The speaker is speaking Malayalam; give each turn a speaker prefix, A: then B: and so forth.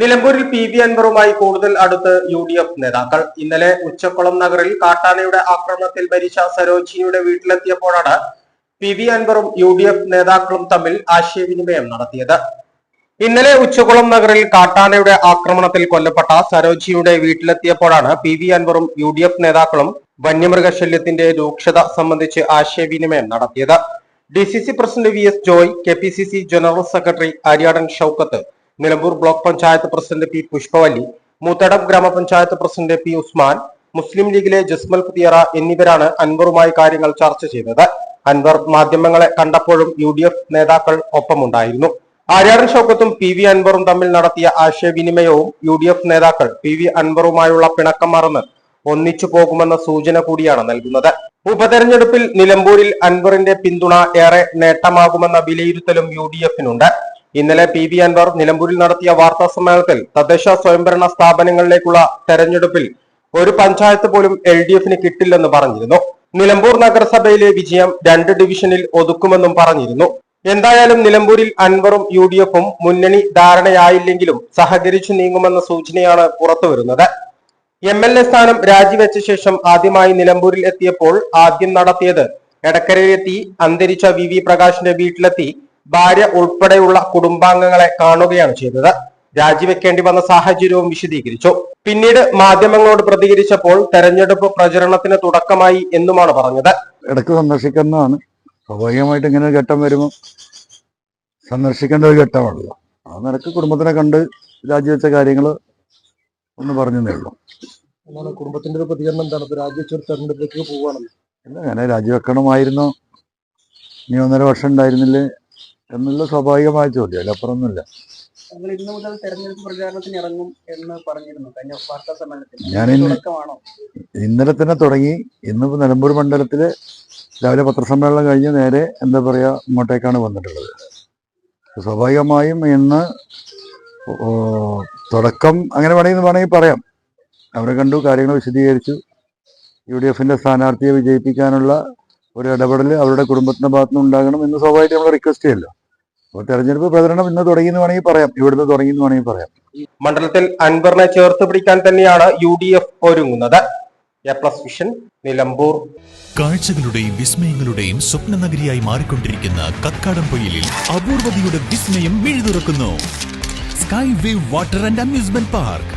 A: നിലമ്പൂരിൽ പി വി അൻവറുമായി കൂടുതൽ അടുത്ത് യു ഡി എഫ് നേതാക്കൾ ഇന്നലെ ഉച്ചക്കുളം നഗറിൽ കാട്ടാനയുടെ ആക്രമണത്തിൽ മരിച്ച സരോജിനിയുടെ വീട്ടിലെത്തിയപ്പോഴാണ് പി വി അൻവറും യു ഡി എഫ് നേതാക്കളും തമ്മിൽ ആശയവിനിമയം നടത്തിയത് ഇന്നലെ ഉച്ചകുളം നഗറിൽ കാട്ടാനയുടെ ആക്രമണത്തിൽ കൊല്ലപ്പെട്ട സരോജിയുടെ വീട്ടിലെത്തിയപ്പോഴാണ് പി വി അൻവറും യു ഡി എഫ് നേതാക്കളും വന്യമൃഗശല്യത്തിന്റെ രൂക്ഷത സംബന്ധിച്ച് ആശയവിനിമയം നടത്തിയത് D C C president V S Joy K P C C general secretary Aryadan Shoukath Nilambur block panchayat president P Pushpavalli Moothedam ഗ്രാമപഞ്ചായത്ത് പ്രസിഡന്റ് പി ഉസ്മാൻ മുസ്ലിം ലീഗിലെ ജസ്മൽ പുതിയറ എന്നിവരാണ് അൻവറുമായി കാര്യങ്ങൾ ചർച്ച ചെയ്തത് അൻവർ മാധ്യമങ്ങളെ കണ്ടപ്പോഴും യു ഡി എഫ് നേതാക്കൾ ഒപ്പമുണ്ടായിരുന്നു ആര്യാടൻ ഷൗക്കത്തും പി വി അൻവറും തമ്മിൽ നടത്തിയ ആശയവിനിമയവും യു ഡി എഫ് നേതാക്കൾ പി വി അൻവറുമായുള്ള പിണക്കം മറന്ന് ഒന്നിച്ചു പോകുമെന്ന സൂചന കൂടിയാണ് നൽകുന്നത് ഉപതെരഞ്ഞെടുപ്പിൽ നിലമ്പൂരിൽ അൻവറിന്റെ പിന്തുണ ഏറെ നേട്ടമാകുമെന്ന വിലയിരുത്തലും യു ഡി എഫിനുണ്ട് ഇന്നലെ പി വി അൻവർ നിലമ്പൂരിൽ നടത്തിയ വാർത്താ സമ്മേളനത്തിൽ തദ്ദേശ സ്വയംഭരണ സ്ഥാപനങ്ങളിലേക്കുള്ള തെരഞ്ഞെടുപ്പിൽ ഒരു പഞ്ചായത്ത് പോലും എൽ ഡി എഫിന് കിട്ടില്ലെന്ന് പറഞ്ഞിരുന്നു നിലമ്പൂർ നഗരസഭയിലെ വിജയം രണ്ട് ഡിവിഷനിൽ ഒതുക്കുമെന്നും പറഞ്ഞിരുന്നു എന്തായാലും നിലമ്പൂരിൽ അൻവറും യു ഡി എഫും മുന്നണി ധാരണയായില്ലെങ്കിലും സഹകരിച്ചു നീങ്ങുമെന്ന സൂചനയാണ് പുറത്തുവരുന്നത് എം എൽ എ സ്ഥാനം രാജിവെച്ച ശേഷം ആദ്യമായി നിലമ്പൂരിൽ എത്തിയപ്പോൾ ആദ്യം നടത്തിയത് എടക്കരയിലെത്തി അന്തരിച്ച വി വി പ്രകാശിന്റെ വീട്ടിലെത്തി ഭാര്യ ഉൾപ്പെടെയുള്ള കുടുംബാംഗങ്ങളെ കാണുകയാണ് ചെയ്തത് രാജിവെക്കേണ്ടി വന്ന സാഹചര്യവും വിശദീകരിച്ചു പിന്നീട് മാധ്യമങ്ങളോട് പ്രതികരിച്ചപ്പോൾ തെരഞ്ഞെടുപ്പ് പ്രചരണത്തിന് തുടക്കമായി എന്നുമാണ് പറഞ്ഞത്
B: ഇടക്ക് സന്ദർശിക്കുന്നതാണ് സ്വാഭാവികമായിട്ട് ഇങ്ങനെ ഒരു ഘട്ടം വരുമ്പോൾ സന്ദർശിക്കേണ്ട ഒരു ഘട്ടമാണല്ലോ ആ നിലക്ക് കുടുംബത്തിനെ കണ്ട് രാജിവെച്ച കാര്യങ്ങൾ ഒന്ന് പറഞ്ഞതേ ഉള്ളൂ
C: കുടുംബത്തിന്റെ ഒരു പ്രതികരണം എന്താണ് ഇപ്പൊ രാജിവെച്ച ഒരു തെരഞ്ഞെടുപ്പിലേക്ക് പോവുകയാണല്ലോ
B: അല്ല അങ്ങനെ രാജിവെക്കണമായിരുന്നോ ഇനി ഒന്നര വർഷം ഉണ്ടായിരുന്നില്ലേ എന്നുള്ള സ്വാഭാവികമായ ചോദ്യം അതിലപ്പുറമൊന്നുമില്ല
C: ഞങ്ങൾ ഇന്ന് മുതൽ പ്രചാരണത്തിന് ഇറങ്ങും എന്ന് പറഞ്ഞിരുന്നു
B: സമ്മേളനത്തിൽ ഇന്നലെ തന്നെ തുടങ്ങി ഇന്ന് നിലമ്പൂർ മണ്ഡലത്തില് രാവിലെ പത്രസമ്മേളനം കഴിഞ്ഞ് നേരെ എന്താ പറയാ ഇങ്ങോട്ടേക്കാണ് വന്നിട്ടുള്ളത് സ്വാഭാവികമായും ഇന്ന് തുടക്കം അങ്ങനെ വേണമെങ്കിൽ വേണമെങ്കിൽ പറയാം അവരെ കണ്ടു കാര്യങ്ങൾ വിശദീകരിച്ചു യു ഡി എഫിൻ്റെ സ്ഥാനാർത്ഥിയെ വിജയിപ്പിക്കാനുള്ള ഒരു ഇടപെടൽ അവരുടെ കുടുംബത്തിൻ്റെ ഭാഗത്തുനിന്ന് ഉണ്ടാകണം എന്ന് സ്വാഭാവികമായിട്ട് നമ്മൾ റിക്വസ്റ്റ് ചെയ്യല്ലോ അപ്പൊ തെരഞ്ഞെടുപ്പ് പ്രചരണം ഇന്ന് തുടങ്ങിയെന്ന് വേണമെങ്കിൽ പറയാം ഇവിടുന്ന് തുടങ്ങിയെന്ന് വേണമെങ്കിൽ പറയാം
A: മണ്ഡലത്തിൽ അൻവറിനെ ചേർത്ത് പിടിക്കാൻ തന്നെയാണ് യു ഡി എഫ് ഒരുങ്ങുന്നത് എ പ്ലസ് വിഷൻ നിലമ്പൂർ
D: കാഴ്ചകളുടെയും വിസ്മയങ്ങളുടെയും സ്വപ്ന നഗരിയായി മാറിക്കൊണ്ടിരിക്കുന്ന കക്കാടം പൊയിലിൽ അപൂർവതയുടെ വിസ്മയം മിഴുതുറക്കുന്നു sky wave water and amusement park